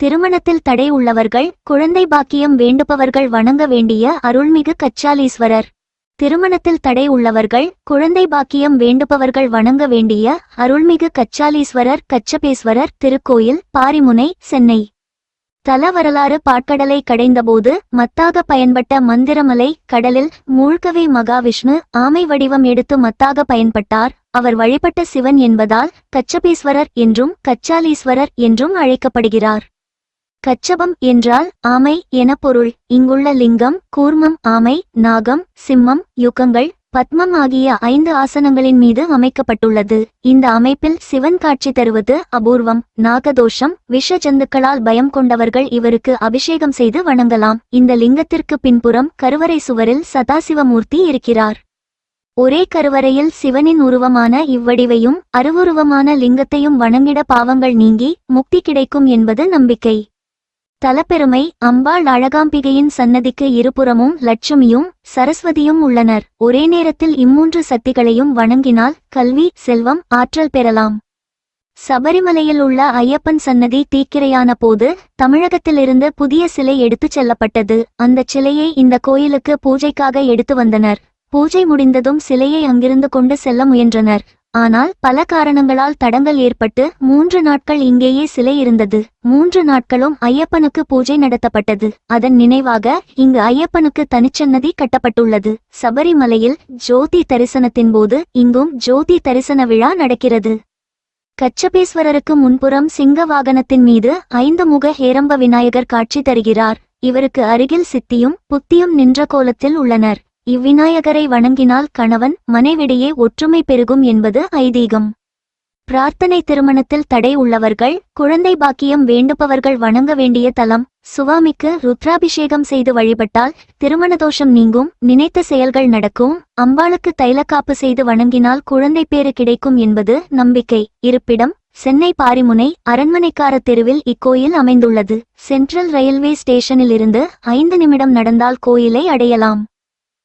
திருமணத்தில் தடை உள்ளவர்கள் குழந்தை பாக்கியம் வேண்டுபவர்கள் வணங்க வேண்டிய அருள்மிகு கச்சாலீஸ்வரர். திருமணத்தில் தடை உள்ளவர்கள் குழந்தை பாக்கியம் வேண்டுபவர்கள் வணங்க வேண்டிய அருள்மிகு கச்சாலீஸ்வரர் கச்சபேஸ்வரர் திருக்கோயில் பாரிமுனை சென்னை. தல வரலாறு பாட்கடலை கடைந்தபோது மத்தாக பயன்பட்ட மந்திரமலை கடலில் மூழ்கவே மகாவிஷ்ணு ஆமை வடிவம் எடுத்து மத்தாக பயன்பட்டார். அவர் வழிபட்ட சிவன் என்பதால் கச்சபேஸ்வரர் என்றும் கச்சாலீஸ்வரர் என்றும் அழைக்கப்படுகிறார். கச்சபம் என்றால் ஆமை என பொருள். இங்குள்ள லிங்கம் கூர்மம் ஆமை நாகம் சிம்மம் யுகங்கள் பத்மம் ஆகிய ஐந்து ஆசனங்களின் மீது அமைக்கப்பட்டுள்ளது. இந்த அமைப்பில் சிவன் காட்சி தருவது அபூர்வம். நாகதோஷம் விஷ ஜந்துக்களால் பயம் கொண்டவர்கள் இவருக்கு அபிஷேகம் செய்து வணங்கலாம். இந்த லிங்கத்திற்கு பின்புறம் கருவறை சுவரில் சதாசிவமூர்த்தி இருக்கிறார். ஒரே கருவறையில் சிவனின் உருவமான இவ்வடிவையும் அருவுருவமான லிங்கத்தையும் வணங்கிட பாவங்கள் நீங்கி முக்தி கிடைக்கும் என்பது நம்பிக்கை. தலப்பெருமை அம்பாள் அழகாம்பிகையின் சன்னதிக்கு இருபுறமும் லட்சுமியும் சரஸ்வதியும் உள்ளனர். ஒரே நேரத்தில் இம்மூன்று சக்திகளையும் வணங்கினால் கல்வி செல்வம் ஆற்றல் பெறலாம். சபரிமலையில் உள்ள ஐயப்பன் சன்னதி தீக்கிரையான போது தமிழகத்திலிருந்து புதிய சிலை எடுத்துச் செல்லப்பட்டது. அந்த சிலையை இந்த கோயிலுக்கு பூஜைக்காக எடுத்து வந்தனர். பூஜை முடிந்ததும் சிலையை அங்கிருந்து கொண்டு செல்ல முயன்றனர். ஆனால் பல காரணங்களால் தடங்கள் ஏற்பட்டு மூன்று நாட்கள் இங்கேயே சிலை இருந்தது. மூன்று நாட்களும் ஐயப்பனுக்கு பூஜை நடத்தப்பட்டது. அதன் நினைவாக இங்கு ஐயப்பனுக்கு தனிச்சன்னதி கட்டப்பட்டுள்ளது. சபரிமலையில் ஜோதி தரிசனத்தின் போது இங்கும் ஜோதி தரிசன விழா நடக்கிறது. கச்சபேஸ்வரருக்கு முன்புறம் சிங்க வாகனத்தின் மீது ஐந்து முக ஹேரம்ப விநாயகர் காட்சி தருகிறார். இவருக்கு அருகில் சித்தியும் புத்தியும் நின்ற கோலத்தில் உள்ளனர். இவ்விநாயகரை வணங்கினால் கணவன் மனைவிடையே ஒற்றுமை பெருகும் என்பது ஐதீகம். பிரார்த்தனை திருமணத்தில் தடை உள்ளவர்கள் குழந்தை பாக்கியம் வேண்டுபவர்கள் வணங்க வேண்டிய தலம் சுவாமிக்கு ருத்ராபிஷேகம் செய்து வழிபட்டால் திருமண தோஷம் நீங்கும் நினைத்த செயல்கள் நடக்கும் அம்பாளுக்கு தைலக்காப்பு செய்து வணங்கினால் குழந்தை பேறு கிடைக்கும் என்பது நம்பிக்கை. இருப்பிடம் சென்னை பாரிமுனை அரண்மனைக்கார தெருவில் இக்கோயில் அமைந்துள்ளது. சென்ட்ரல் ரயில்வே ஸ்டேஷனிலிருந்து ஐந்து நிமிடம் நடந்தால் கோயிலை அடையலாம்.